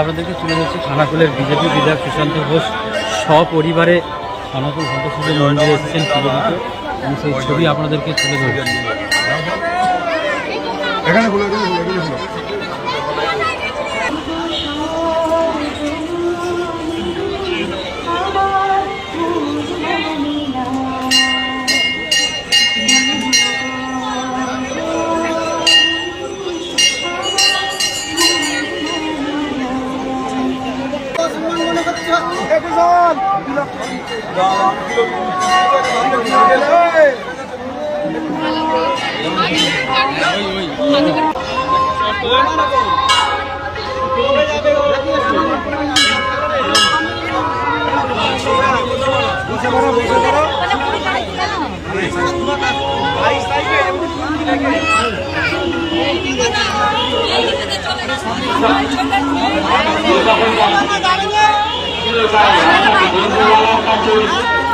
আপনাদেরকে তুলে ধরছি খানাকুলের বিজেপি বিধায়ক সুশান্ত ঘোষ। সপরিবারে খানাকুল ঘণ্টাসূর্য মন্দিরে এসেছেন সেই ছবি আপনাদেরকে তুলে ধরছি। এখানে খুলে এখানে খুলে এখানে খুলে চলে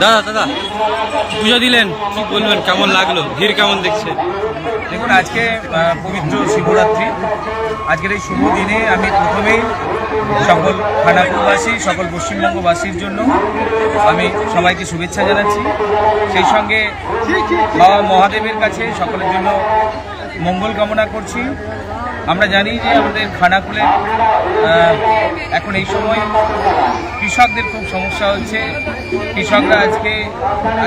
দাদা দাদা, পুজো দিলেন, কি বলবেন, কেমন লাগল? ভিড় কেমন দেখছে? দেখুন, আজকে পবিত্র শিবরাত্রি। আজকের এই শুভ দিনে আমি প্রথমেই সকল খানাপুরবাসী সকল পশ্চিমবঙ্গবাসীর জন্য আমি সবাইকে শুভেচ্ছা জানাচ্ছি। সেই সঙ্গে বাবা মহাদেবের কাছে সকলের জন্য মঙ্গল কামনা করছি। আমরা জানি যে আমাদের খানাকুলে এখন এই সময় কৃষকদের খুব সমস্যা হচ্ছে। কৃষকরা আজকে,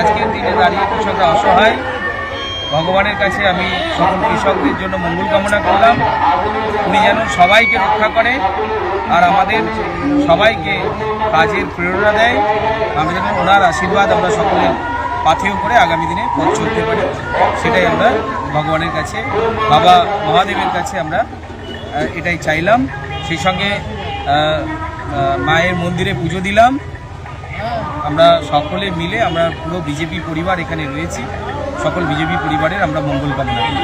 আজকের দিনে দাঁড়িয়ে কৃষকরা অসহায়। ভগবানের কাছে আমি সকল কৃষকদের জন্য মঙ্গল কামনা করলাম। উনি যেন সবাইকে রক্ষা করে আর আমাদের সবাইকে কাজের প্রেরণা দেয়। আমরা যেন ওনার আশীর্বাদ আমরা সকলে পাথেয় করে আগামী দিনে পথ চলতে পারি সেটাই আমরা ভগবানের কাছে বাবা মহাদেবের কাছে আমরা এটাই চাইলাম। সেই সঙ্গে মায়ের মন্দিরে পুজো দিলাম। আমরা সকলে মিলে আমরা পুরো বিজেপি পরিবার এখানে রয়েছি। সকল বিজেপি পরিবারের আমরা মঙ্গল কামনা করি।